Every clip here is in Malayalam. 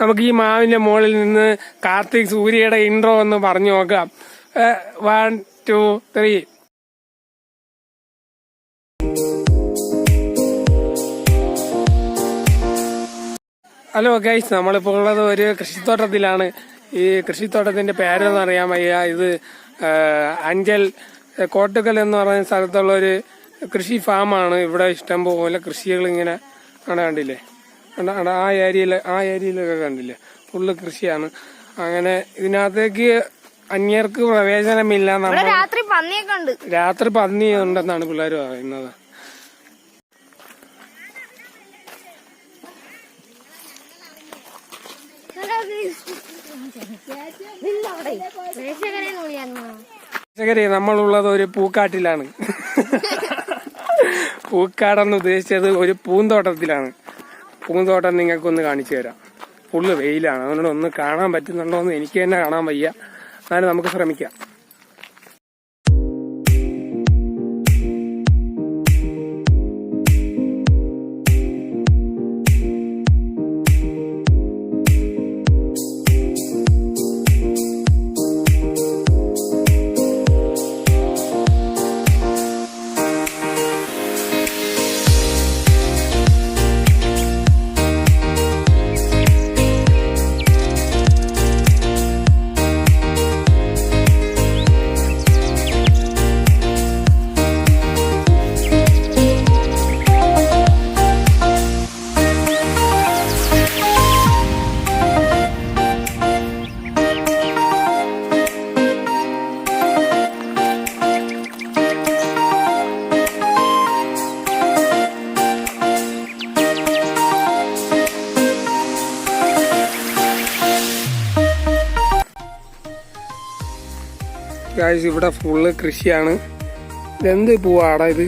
നമുക്ക് ഈ മാവിന്റെ മുകളിൽ നിന്ന് കാർത്തിക് സൂര്യയുടെ ഇൻട്രോ ഒന്ന് പറഞ്ഞു നോക്കാം. One two three hello guys നമ്മളിപ്പോൾ ഉള്ളത് ഒരു കൃഷിത്തോട്ടത്തിലാണ്. ഈ കൃഷിത്തോട്ടത്തിന്റെ പേരെന്ന് അറിയാൻ വയ്യ. ഇത് അഞ്ചൽ കോട്ടുകൽ എന്ന് പറയുന്ന സ്ഥലത്തുള്ള ഒരു കൃഷി ഫാമാണ് ഇവിടെ ഇഷ്ടം പോലെ കൃഷികൾ ഇങ്ങനെ ആണ് കണ്ടില്ലേ? കണ്ട- കണ്ട ആ ഏരിയയിൽ ആ ഏരിയയിലൊക്കെ കണ്ടില്ലേ? ഫുള്ള് കൃഷിയാണ്. അങ്ങനെ ഇതിനകത്തേക്ക് അന്യർക്ക് പ്രവേശനമില്ല രാത്രി പന്നിയൊക്കെ ഉണ്ട്. രാത്രി പന്നി ഉണ്ടെന്നാണ് പിള്ളേർ പറയുന്നത്. രക്ഷകരെ നമ്മളുള്ളത് ഒരു പൂക്കാട്ടിലാണ്. പൂക്കാടെന്ന് ഉദ്ദേശിച്ചത് ഒരു പൂന്തോട്ടത്തിലാണ്. പൂന്തോട്ടം നിങ്ങൾക്കൊന്ന് കാണിച്ചു തരാം. ഫുള്ള് വെയിലാണ്. അതുകൊണ്ട് ഒന്ന് കാണാൻ പറ്റുന്നുണ്ടോ എന്ന് എനിക്ക് തന്നെ കാണാൻ വയ്യ. എന്നാലും നമുക്ക് ശ്രമിക്കാം. ഗായ്സ് ഇവിടെ ഫുള്ള് കൃഷിയാണ്. ഇതെന്ത് പൂവാടാ ഇത്?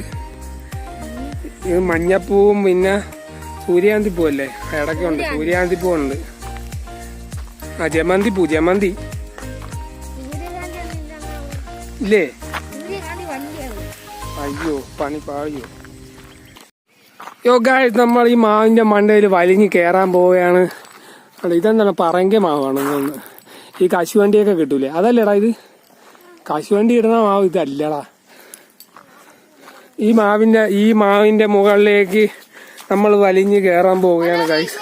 ഇത് മഞ്ഞപ്പൂവും പിന്നെ സൂര്യാന്തി പൂവല്ലേ ഇടയ്ക്കുണ്ട്. സൂര്യാന്തി. പൂവുണ്ട് ആ ജമന്തി പൂ ജമന്തി. ഇല്ലേ? അയ്യോ പണി പാഴിയോ യോ ഗായ്സ് നമ്മൾ ഈ മാവിന്റെ മണ്ടയിൽ വലിഞ്ഞ് കയറാൻ പോവുകയാണ്. അല്ല ഇതെന്താണ്? പറങ്ക മാവാണ് ഈ കശുവണ്ടിയൊക്കെ കിട്ടൂലേ? അതല്ലേടാ ഇത്? കശുവണ്ടി ഇടുന്ന മാവ് ഇതല്ലടാ. ഈ മാവിന്റെ ഈ മാവിന്റെ മുകളിലേക്ക് നമ്മൾ വലിഞ്ഞ് കയറാൻ പോവുകയാണ് ഗൈസ്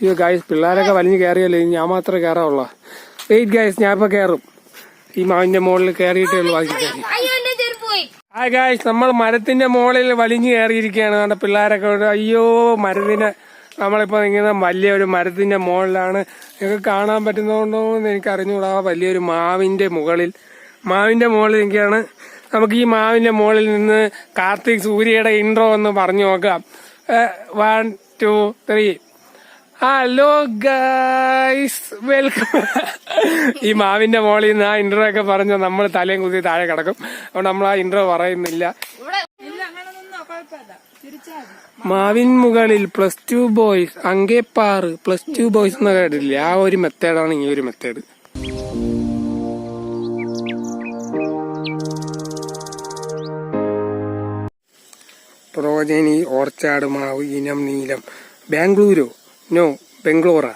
അയ്യോ ഗൈസ് പിള്ളേരൊക്കെ വലിഞ്ഞ് കയറിയല്ലേ ഞാൻ മാത്രമേ കയറാവുള്ള വെയിറ്റ് ഗൈസ് ഞാൻ ഇപ്പൊ കയറും ഈ മാവിന്റെ മുകളിൽ കയറിയിട്ടേ ഉള്ളൂ ബാക്കി ഹായ് ഗായ്സ് നമ്മൾ മരത്തിന്റെ മുകളിൽ വലിഞ്ഞു കയറിയിരിക്കുകയാണ് കണ്ട പിള്ളേരൊക്കെ അയ്യോ മരത്തിന്റെ നമ്മളിപ്പോ നിൽക്കുന്ന വലിയൊരു മരത്തിന്റെ മുകളിലാണ് നിങ്ങൾക്ക് കാണാൻ പറ്റുന്നതുകൊണ്ടോ എന്ന് എനിക്ക് അറിഞ്ഞുകൂടാ വലിയൊരു മാവിന്റെ മുകളിൽ. മാവിന്റെ മുകളിൽ എനിക്കാണ് നമുക്ക് ഈ മാവിന്റെ മുകളിൽ നിന്ന് കാർത്തിക് സൂര്യയുടെ ഇൻട്രോ ഒന്ന് പറഞ്ഞു നോക്കാം. One two three hello guys welcome ഈ മാവിന്റെ മോളിൽ നിന്ന് ആ ഇൻട്രോ ഒക്കെ പറഞ്ഞ നമ്മൾ തലയും കുത്തി താഴെ കിടക്കും. അതുകൊണ്ട് നമ്മൾ ആ ഇൻട്രോ പറയുന്നില്ല. മാവിൻ മുകളിൽ പ്ലസ് ടു ബോയ്സ് അങ്കേപ്പാറ് പ്ലസ് ടു ബോയ്സ് എന്ന കേട്ടില്ലേ ആ ഒരു മെത്തേഡാണ് ഈ ഒരു മെത്തേഡ് പ്രോജനി ഓർച്ചാട് മാവ് ഇനം നീലം. ബാംഗ്ലൂരോ? നോ ബംഗ്ലോറ